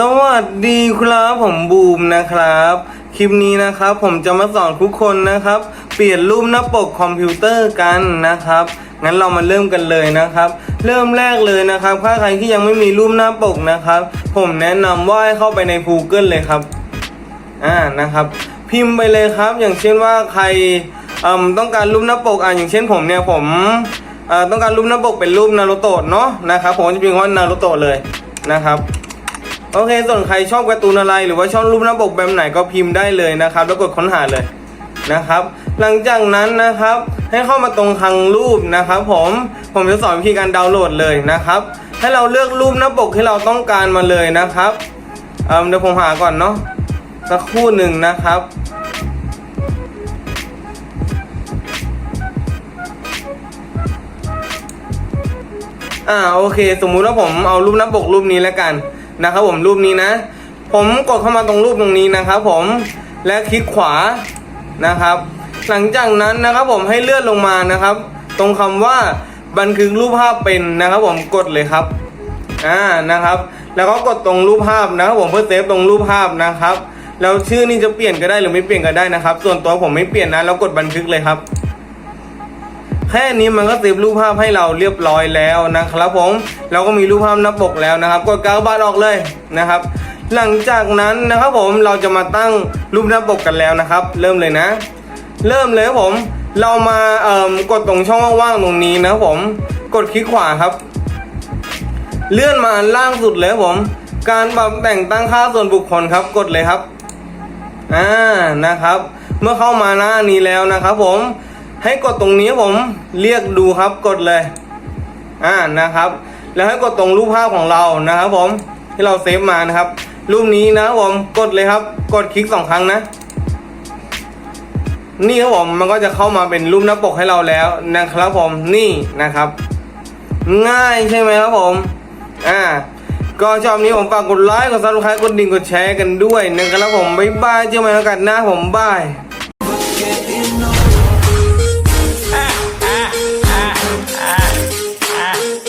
สวัสดีครับผมบูมนะครับ คลิปนี้นะครับผมจะมาสอนทุกคนนะครับ เปลี่ยนรูปหน้าปกคอมพิวเตอร์กันนะครับงั้นเรามาเริ่มกันเลยนะครับ เริ่มแรกเลยนะครับถ้าใครที่ยังไม่มีรูปหน้าปกนะครับ ผมแนะนำว่าให้เข้าไปใน Google เลยครับอ่านะครับ พิมพ์ไปเลยครับ อย่างเช่นว่าใครเอ่มต้องการรูปหน้าปกอ่าอย่างเช่นผมเนี่ยผมเอ่อต้องการรูปหน้าปกเป็นรูปนารูโตะเนาะนะครับผมจะพิมพ์ว่านารูโตะเลยนะครับ โอเค ส่วนใครชอบการ์ตูนอะไร หรือว่าชอบรูปหน้าปกแบบไหนก็พิมพ์ได้เลยนะครับ แล้วกดค้นหาเลยนะครับ หลังจากนั้นนะครับ ให้เข้ามาตรงคลังรูปนะครับ ผมผมจะสอนวิธีการดาวน์โหลดเลยนะครับ ให้เราเลือกรูปหน้าปกที่เราต้องการมาเลยนะครับเเดี๋ยวผมหาก่อนเนาะสักครู่หนึ่งนะครับอ่าโอเค สมมุติว่าผมเอารูปหน้าปกรูปนี้แล้วกัน นะครับผมรูปนี้นะ ผมกดเข้ามาตรงรูปตรงนี้นะครับผมและคลิกขวานะครับ หลังจากนั้นนะครับผมให้เลื่อนลงมานะครับ ตรงคำว่าบันทึกรูปภาพเป็นนะครับ ผมกดเลยครับอ่านะครับ แล้วก็กดตรงรูปภาพนะครับผมเพื่อเซฟตรงรูปภาพนะครับแล้วชื่อนี่จะเปลี่ยนก็ได้หรือไม่เปลี่ยนก็ได้นะครับ ส่วนตัวผมไม่เปลี่ยนนะแล้วกดบันทึกเลยครับ ค่นี้มันก็เซฟรูปภาพให้เราเรียบร้อยแล้วนะครับผมเราก็มีรูปภาพหน้าปกแล้วนะครับกดกาวบาทออกเลยนะครับ หลังจากนั้นนะครับผมเราจะมาตั้งรูปหน้าปกกันแล้วนะครับ เริ่มเลยนะ เริ่มเลยครับผมเรามาเอ่อกดตรงช่องว่างๆตรงนี้นะครับผมกดคลิกขวาครับ เลื่อนมาอันล่างสุดเลยครับผม การปรับแต่งตั้งค่าส่วนบุคคลครับ กดเลยครับอ่านะครับ เมื่อเข้ามาหน้านี้แล้วนะครับผม ให้กดตรงนี้ผมเรียกดูครับกดเลยอ่านะครับ แล้วให้กดตรงรูปภาพของเรานะครับผมที่เราเซฟมานะครับ รูปนี้นะผมกดเลยครับ กดคลิกสองครั้งนะ นี่ครับผมมันก็จะเข้ามาเป็นรูปหน้าปกให้เราแล้วนะครับผมนี่นะครับ ง่ายใช่ไหมครับผมอ่าก็ชอบนี้ผมฝากกดไลค์กดซับสไครต์กดดิ่งกดแชร์กันด้วยนะครับผมบ๊ายบายเจอกันหม่โอกาสหน้าผมบาย